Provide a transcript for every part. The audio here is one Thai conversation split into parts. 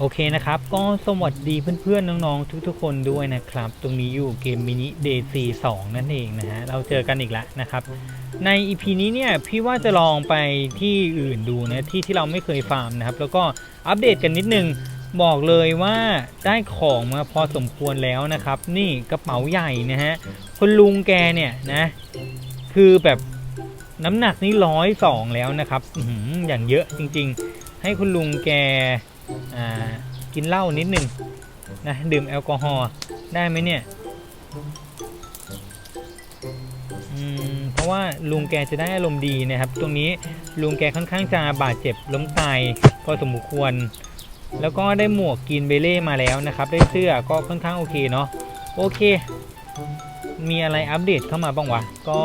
โอเคนะครับ ก็สวัสดีเพื่อนๆ น้องๆ ทุกๆ คนด้วยนะครับ ตรงนี้อยู่เกมมินิเดซีสองนั่นเองนะฮะ เราเจอกันอีกแล้วนะครับ ใน EP นี้เนี่ย พี่ว่าจะลองไปที่อื่นดูนะที่ที่เราไม่เคยฟาร์มนะครับ แล้วก็อัปเดตกันนิดนึง บอกเลยว่าได้ของมาพอสมควรแล้วนะครับ นี่กระเป๋าใหญ่นะฮะคุณลุงแกเนี่ยนะ คือแบบน้ำหนักนี่ร้อยสองแล้วนะครับอื้อหืออย่างเยอะจริง ๆ ให้คุณลุงแก กินเหล้านิดหนึ่งนะดื่มแอลกอฮอล์ได้ไหมเนี่ยเพราะว่าลุงแกจะได้อารมณ์ดีนะครับ ตรงนี้ลุงแกค่อนข้างจะบาดเจ็บล้มตายพอสมควร แล้วก็ได้หมวกกินเบเล่มาแล้วนะครับ ได้เสื้อก็ค่อนข้างโอเคเนาะโอเค มีอะไรอัปเดตเข้ามาบ้างวะก็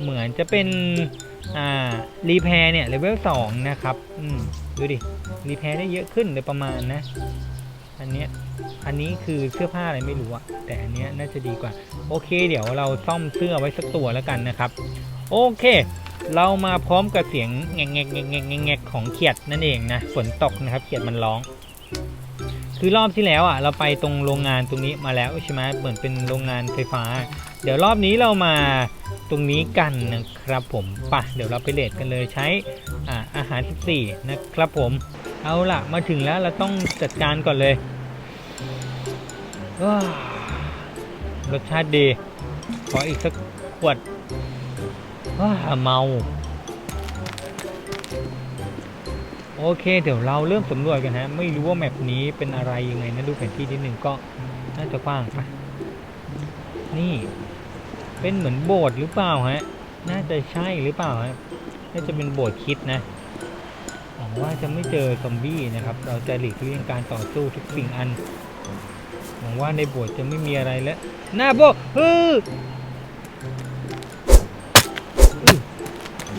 เหมือนจะเป็น อ่ารีแพร์เนี่ยเลเวล2นะครับ อืมดูดิรีแพร์ได้เยอะขึ้นโดยประมาณนะ อันเนี้ยอันนี้คือเสื้อผ้าอะไรไม่รู้อะแต่อันเนี้ยน่าจะดีกว่า โอเค เดี๋ยวเราซ่อมเสื้อไว้สักตัวแล้วกันนะครับ โอเค เรามาพร้อมกับเสียงแงกแงกแงกแงกแงกแงกของเขียดนั่นเองนะฝนตกนะครับเขียดมันร้อง คือรอบที่แล้วอะ เราไปตรงโรงงานตรงนี้มาแล้วใช่ไหมเหมือนเป็นโรงงานไฟฟ้า เดี๋ยวรอบนี้เรามา ตรงนี้กันนะครับผมปะเดี๋ยวเราไปเลทกันเลยใช้อาอาหาร 14 นะครับผม เอาล่ะมาถึงแล้วเราต้องจัดการก่อนเลยว้ารสชาติดี ขออีกสักขวดว้าเมา โอเค เดี๋ยวเราเริ่มสำรวจกันฮะ ไม่รู้ว่าแมปนี้เป็นอะไรยังไงนะ ดูแผนที่นิดนึงก็น่าจะกว้างปะนี่ เป็นเหมือนโบสถ์หรือเปล่าฮะ น่าจะใช่หรือเปล่าฮะ น่าจะเป็นโบสถ์คิดนะหวังว่าจะไม่เจอซอมบี้นะครับ เราจะหลีกเลี่ยงการต่อสู้ทุกสิ่งอัน หวังว่าในโบสถ์จะไม่มีอะไรแล้ว หน้าโบฮ้ย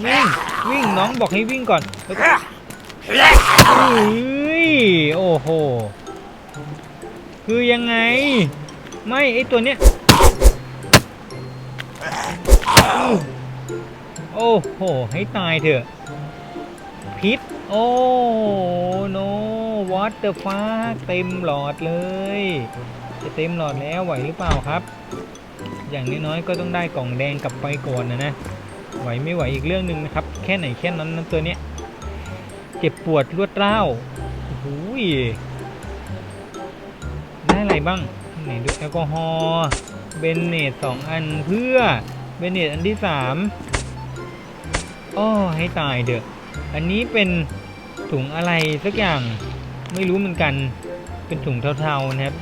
วิ่งวิ่งน้องบอกให้วิ่งก่อนโอ้ยโอ้โห คือยังไง ไม่ไอตัวเนี้ย โอ้โห ให้ตายเถอะ พิษ โอ้โนวอตเตอร์ฟ้าเต็มหลอดเลย จะเต็มหลอดแล้วไหวหรือเปล่าครับ อย่างน้อยๆก็ต้องได้กล่องแดงกลับไปก่อนนะนะ ไหวไม่ไหวอีกเรื่องหนึ่งนะครับ แค่ไหนแค่นั้นนะตัวเนี้ย เจ็บปวดรวดร้าวโอ้โหยได้อะไรบ้างไหนดูแอลกอฮอล์ เบนเนตสองอันเพื่อ เบนเนตอันที่สามอ้อให้ตายเด้ออันนี้เป็นถุงอะไรสักอย่างไม่รู้เหมือนกัน เป็นถุงเทาๆนะครับ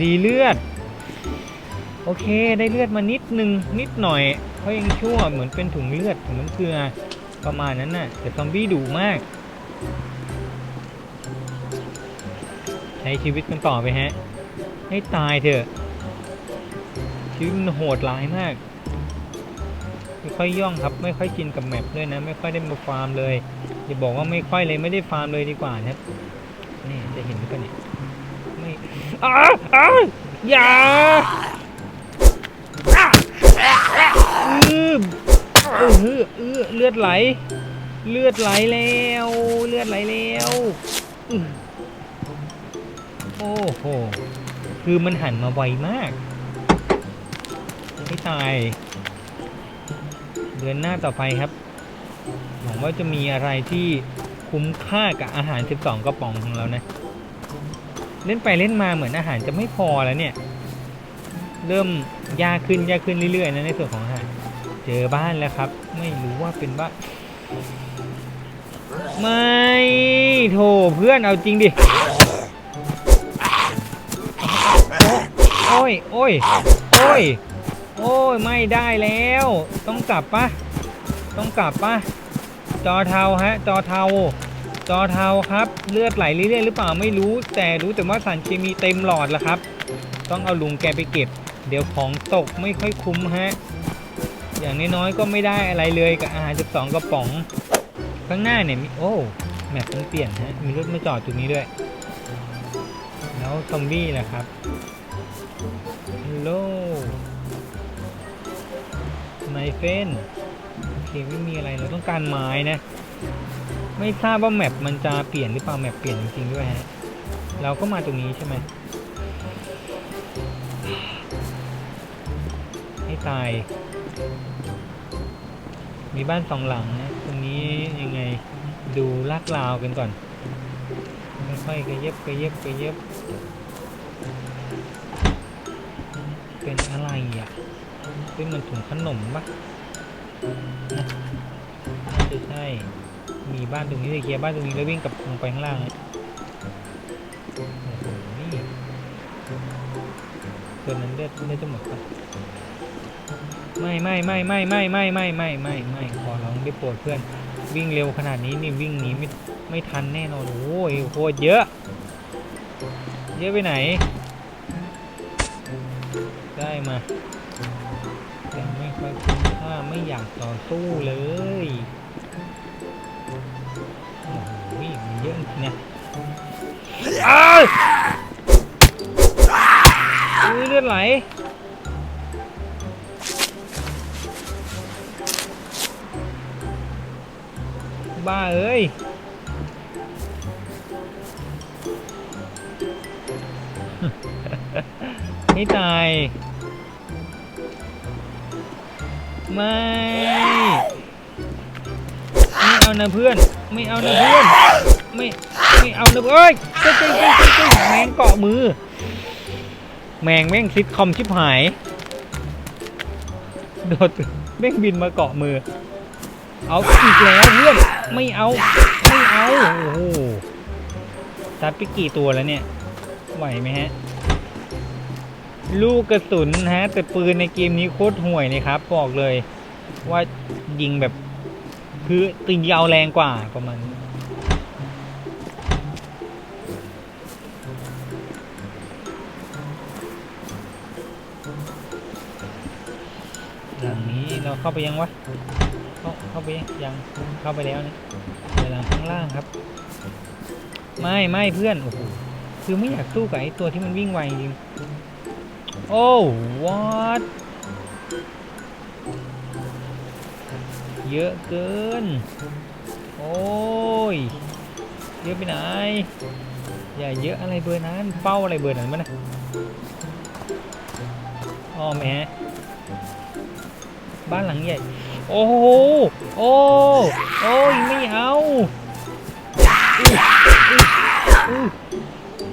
รีเลือด โอเคได้เลือดมานิดนึงนิดหน่อยเพราะยังชั่วเหมือนเป็นถุงเลือดถุงน้ำเกลือประมาณนั้นน่ะแต่ซอมบี้ดุมาก ใช้ชีวิตกันต่อไปฮะ ให้ตายเถอะ ชีวิตมันโหดร้ายมาก ไม่ค่อยย่องครับ ไม่ค่อยชินกับแมปด้วยนะ ไม่ค่อยได้มาฟาร์มเลยอย่าบอกว่าไม่ค่อยเลยไม่ได้ฟาร์มเลยดีกว่านะนี่จะเห็นหรือเนี่ยไม่อ้าอ้าอย่าอืมเออเออเออเลือดไหล เลือดไหลแล้ว เลือดไหลแล้วโอ้โห คือมันหันมาไวมาก ไม่ตายเดือนหน้าต่อไปครับ หวังว่าจะมีอะไรที่คุ้มค่ากับอาหาร 12 กระป๋องของเรานะ เล่นไปเล่นมาเหมือนอาหารจะไม่พอแล้วเนี่ย เริ่มยากขึ้นยากขึ้นเรื่อยๆนะในส่วนของอาหารเจอบ้านแล้วครับ ไม่รู้ว่าเป็นบ้านไม่โถเพื่อนเอาจริงดิโอ้ยโอ้ยโอ้ย โอ้ยไม่ได้แล้ว ต้องกลับปะต้องกลับปะจอเทาฮะ จอเทา จอเทาครับ เลือดไหลเรื่อยๆหรือเปล่าไม่รู้ แต่รู้แต่ว่าสารเคมีเต็มหลอดแล้วครับ ต้องเอาลุงแกไปเก็บ เดี๋ยวของตกไม่ค่อยคุ้มฮะ อย่างน้อยๆก็ไม่ได้อะไรเลยกับอาหาร12กระป๋อง ข้างหน้าเนี่ยมีโอ้แมปมันเปลี่ยนฮะ มีรถมาจอดตรงนี้ด้วย แล้วซอมบี้ล่ะครับฮัลโหล ไมเฟนโอเคไม่มีอะไรเราต้องการไม้นะ ไม่ทราบว่าแมปมันจะเปลี่ยนหรือเปล่าแมปเปลี่ยนจริงๆด้วยฮะเราก็มาตรงนี้ใช่ไหมให้ตาย มีบ้านสองหลังนะตรงนี้ยังไงดูลาดราวกันก่อนค่อยๆกระเย็บกระเย็บกระเย็บ เป็นอะไรอะ เป็นมันถุงขนมปะนะน่าจะใช่ มีบ้านตรงนี้เลยเคียร์บ้านตรงนี้แล้ววิ่งกลับลงไปข้างล่างโอ้โหนี่ตัวนั้นเลือดเลือดจะหมดปะไม่ไม่ไม่ไม่ไม่ไม่ไม่ไม่ไม่ไม่ขอร้องได้โปรดเพื่อน วิ่งเร็วขนาดนี้นี่วิ่งหนีไม่ไม่ทันแน่นอนโอ้ยโคตรเยอะ เยอะไปไหน ได้มา ไม่คุ้มค่าไม่อยากต่อสู้เลยโอ้โหมันเยอะจริงๆนะอ้ยเลือดไหลบ้าเอ้ยให้ตาย ไม่ ไม่เอานะเพื่อน ไม่เอานะเพื่อน ไม่ ไม่เอานะเอ้ยเจ๊เจ๊เจ๊เจ๊แมงเกาะมือ แมงแม่งซิดคอมชิบหาย โดดแม่งบินมาเกาะมือ เอาอีกแล้วเพื่อน ไม่เอา ไม่เอา โอ้โหตัดไปกี่ตัวแล้วเนี่ย ไหวไหมฮะ ลูกกระสุนนะฮะ แต่ปืนในเกมนี้โคตรห่วยเลยครับ บอกเลย ว่ายิงแบบคือตึงยาวแรงกว่าประมาณนี้หลังนี้เราเข้าไปยังวะ เข้าเข้าไปยังเข้าไปแล้วนะเดี๋ยวหลังข้างล่างครับ ไม่ไม่เพื่อนโอ้โหคือไม่อยากสู้กับไอ้ตัวที่มันวิ่งไวจริง โอ้ what เยอะเกิน โอ้ย เยอะไปไหน อย่าเยอะอะไรเบอร์นั้น เป้าอะไรเบอร์นั้นมันนะอ้อแหม่บ้านหลังใหญ่ โอ้โห โอ้โอ้ยไม่เอา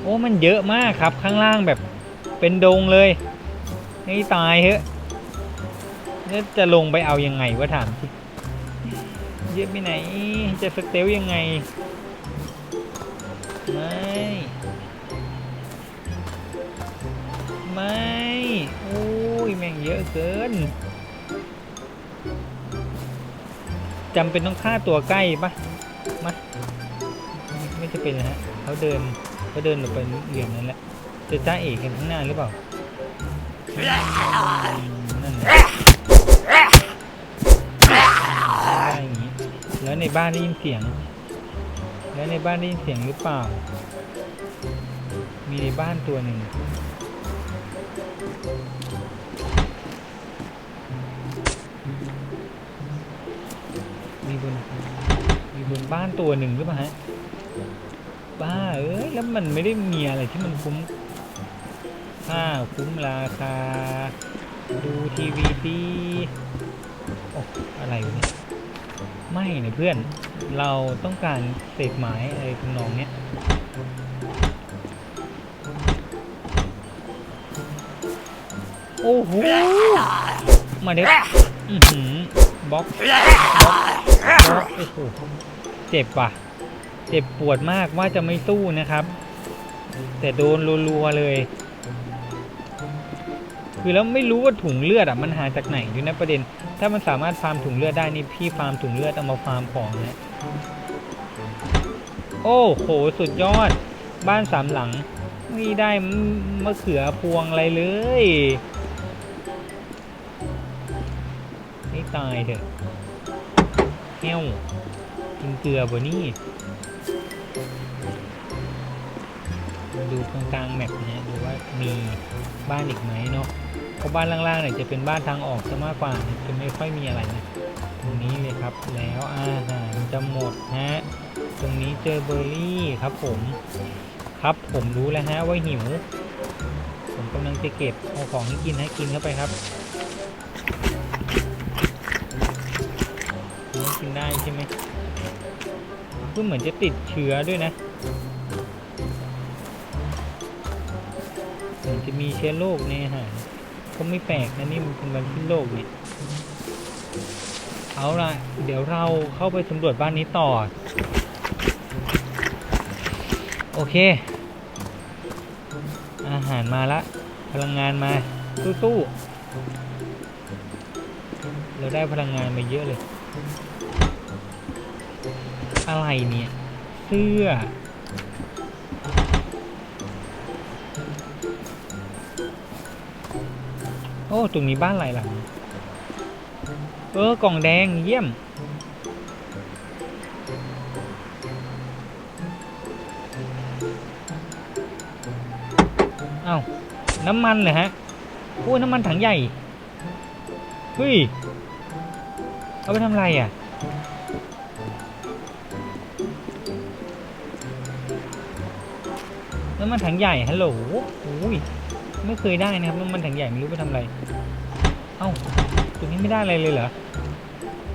โอ้มันเยอะมากครับข้างล่างแบบ เป็นดงเลยให้ตายเถอะแล้วจะลงไปเอายังไงวะถามสิเยอะไปไหน จะสเตลยังไง ไม่ ไม่ โอ้ย แม่งเยอะเกินจำเป็นต้องฆ่าตัวใกล้ปะมาไม่จะเป็นนะฮะเขาเดินเขาเดินลงไปเหลี่ยมนั้นแหละ จะจ้าเอกกันข้างหน้าหรือเปล่านั่นแหละอย่างนี้แล้วในบ้านได้ยินเสียง แล้วในบ้านได้ยินเสียงหรือเปล่า มีในบ้านตัวหนึ่งมีบนมีบนบ้านตัวหนึ่งหรือเปล่าฮะบ้าเอ้ยแล้วมันไม่ได้มีอะไรที่มันคุ้ม ค่าคุ้มราคา ดูทีวีดีโอ้อะไรเนี่ยไม่นะเพื่อน เราต้องการเศษไม้อะไรทำนองเนี้ยโอ้โหมาเด็กอือหือบล็อกบล็อกบล็อกโอ้โหเจ็บว่ะ เจ็บปวดมากว่าจะไม่สู้นะครับ แต่โดนรัวๆเลย คือแล้วไม่รู้ว่าถุงเลือดอะมันหาจากไหนอยู่นะประเด็น ถ้ามันสามารถฟาร์มถุงเลือดได้นี่พี่ฟาร์มถุงเลือดเอามาฟาร์มของนะโอ้โหสุดยอด บ้านสามหลังไม่ได้มะเขือพวงอะไรเลยให้ตายเถอะเหี้ยวกินเกลือบ่นี่ดูกลางๆแมปนี่ยดูว่ามีบ้านอีกไหมเนาะ ราะบ้านล่างๆเนี่ยจะเป็นบ้านทางออกซะมากกว่าจะไม่ค่อยมีอะไรนะตรงนี้เลยครับแล้วอาหารจะหมดฮะตรงนี้เจอเบอร์รี่ครับผมครับผมรู้แล้วฮะว่าหิว ผมกำลังจะเก็บเอาของให้กินให้กินเข้าไปครับกินได้ใช่ไหมก็เหมือนจะติดเชื้อด้วยนะเหมือนจะมีเชื้อโรคในอาหาร ก็ไม่แปลกนะนี่มันเป็นวันสิ้นโลกเนี่ยเอาละเดี๋ยวเราเข้าไปสำรวจบ้านนี้ต่อ โอเค อาหารมาละ พลังงานมาตู้ๆเราได้พลังงานมาเยอะเลย อะไรเนี่ย เสื้อ ตรงนี้บ้านหลายหลังเออกล่องแดงเยี่ยม เอ้า น้ำมันเหรอฮะโอ้ยน้ำมันถังใหญ่ เฮ้ย เอาไปทำอะไรอะ น้ำมันถังใหญ่ฮัลโหลโอ้ย ไม่เคยได้นะครับน้ำมันถังใหญ่ไม่รู้ไปทำอะไร เอ้าตรงนี้ไม่ได้อะไรเลยเหรอ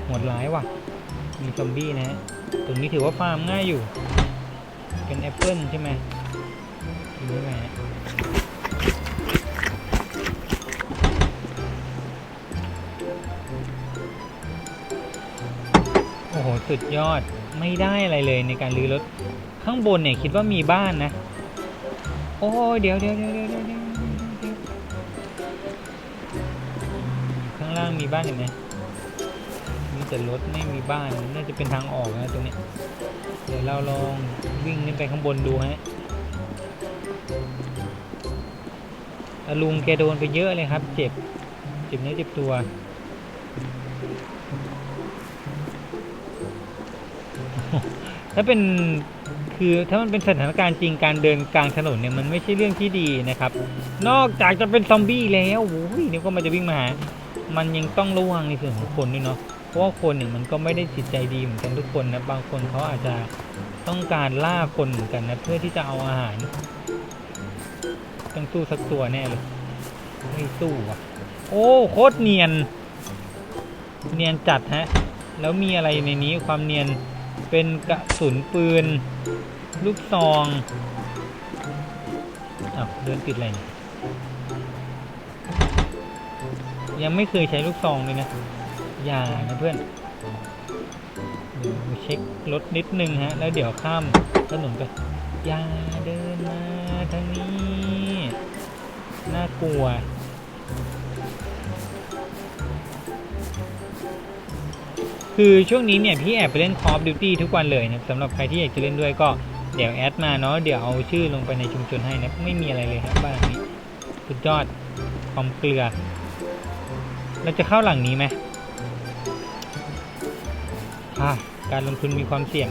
โหดร้ายว่ะ มีซอมบี้นะฮะตรงนี้ถือว่าฟาร์มง่ายอยู่ เป็นแอปเปิลใช่ไหมกินได้ไหมฮะโอ้โห สุดยอดไม่ได้อะไรเลยในการรื้อรถ ข้างบนเนี่ยคิดว่ามีบ้านนะ โอ้ยเดี๋ยวเดี๋ยวเดี๋ยวเดี๋ยว ล่างมีบ้านเห็นไหมมีแต่รถไม่มีบ้านน่าจะเป็นทางออกนะตรงนี้ เดี๋ยวเราลองวิ่งขึ้นไปข้างบนดูฮะอะลุงแกโดนไปเยอะเลยครับ เจ็บ เจ็บเนื้อเจ็บตัว ถ้าเป็นคือถ้ามันเป็นสถานการณ์จริงการเดินกลางถนนเนี่ยมันไม่ใช่เรื่องที่ดีนะครับ นอกจากจะเป็นซอมบี้แล้วโอ้ยนี่ก็มันจะวิ่งมาหา มันยังต้องระวังในส่วนของคนด้วยเนาะเพราะว่าคนเนี่ยมันก็ไม่ได้จิตใจดีเหมือนกันทุกคนนะบางคนเขาอาจจะต้องการล่าคนเหมือนกันนะเพื่อที่จะเอาอาหารต้องสู้สักตัวแน่เลยไม่สู้อะ โอ้โคตรเนียน เนียนจัดฮะ แล้วมีอะไรในนี้ความเนียนเป็นกระสุนปืน ลูกซองอ้าวเดินติดอะไรเนี่ย ยังไม่เคยใช้ลูกซองเลยนะ อย่านะเพื่อนเช็ครถนิดนึงฮะ แล้วเดี๋ยวข้ามถนนไปอย่าเดินมาทางนี้ น่ากลัวคือช่วงนี้เนี่ยพี่แอบไปเล่น Call of Duty ทุกวันเลยนะสำหรับใครที่อยากจะเล่นด้วยก็เดี๋ยวแอดมาเนาะเดี๋ยวเอาชื่อลงไปในชุมชนให้นะ ไม่มีอะไรเลยครับบ้านนี้สุดยอดความเกลือ เราจะเข้าหลังนี้ไหมการลงทุนมีความเสี่ยง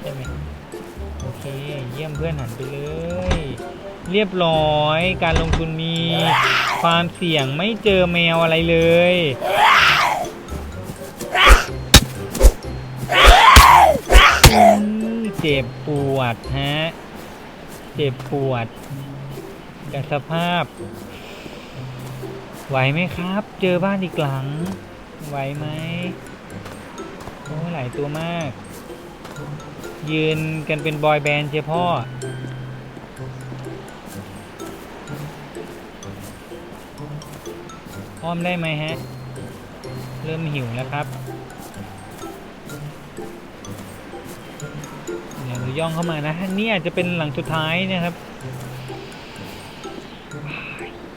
ใช่ไหมโอเค เยี่ยมเพื่อนหันไปเลย เรียบร้อย การลงทุนมีความเสี่ยงไม่เจอแมวอะไรเลยเจ็บปวดฮะ เจ็บปวดกับสภาพ ไหวไหมครับ เจอบ้านอีกหลัง ไหวไหมโอ้ยหลายตัวมาก ยืนกันเป็นบอยแบนด์เจ้พ่อ อ้อมได้ไหมฮะ เริ่มหิวแล้วครับ เดี๋ยวเราย่องเข้ามานะนี่อาจจะเป็นหลังสุดท้ายนะครับ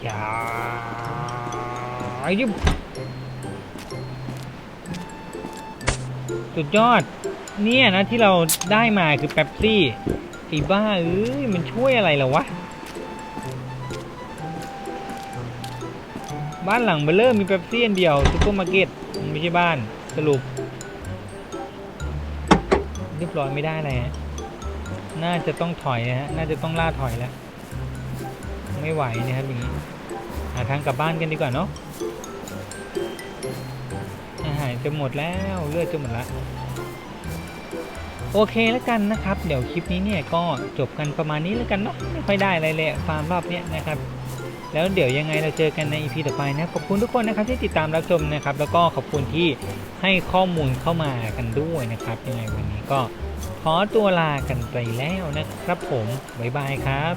อย่า ยุบสุดยอด เนี่ยนะที่เราได้มาคือแป๊บซี่ไอ้บ้าเอ้ยมันช่วยอะไรเหรอวะ บ้านหลังเบลเลอร์มีแป๊บซี่อันเดียวซุปเปอร์มาร์เก็ตมันไม่ใช่บ้านสรุป เรียบร้อยไม่ได้เลยฮะน่าจะต้องถอยนะฮะ น่าจะต้องล่าถอยแล้ว ไม่ไหวนะครับอย่างนี้ หาทางกลับบ้านกันดีกว่าเนาะ จะหมดแล้วเลือดจะหมดละโอเคแล้วกันนะครับ เดี๋ยวคลิปนี้เนี่ยก็จบกันประมาณนี้แล้วกันเนาะไม่ค่อยได้อะไรเลยฟาร์มรอบเนี้ยนะครับ แล้วเดี๋ยวยังไงเราเจอกันใน EP ต่อไปนะขอบคุณทุกคนนะครับที่ติดตามรับชมนะครับ แล้วก็ขอบคุณที่ให้ข้อมูลเข้ามากันด้วยนะครับยังไงวันนี้ก็ขอตัวลากันไปแล้วนะครับผมบ๊ายบายครับ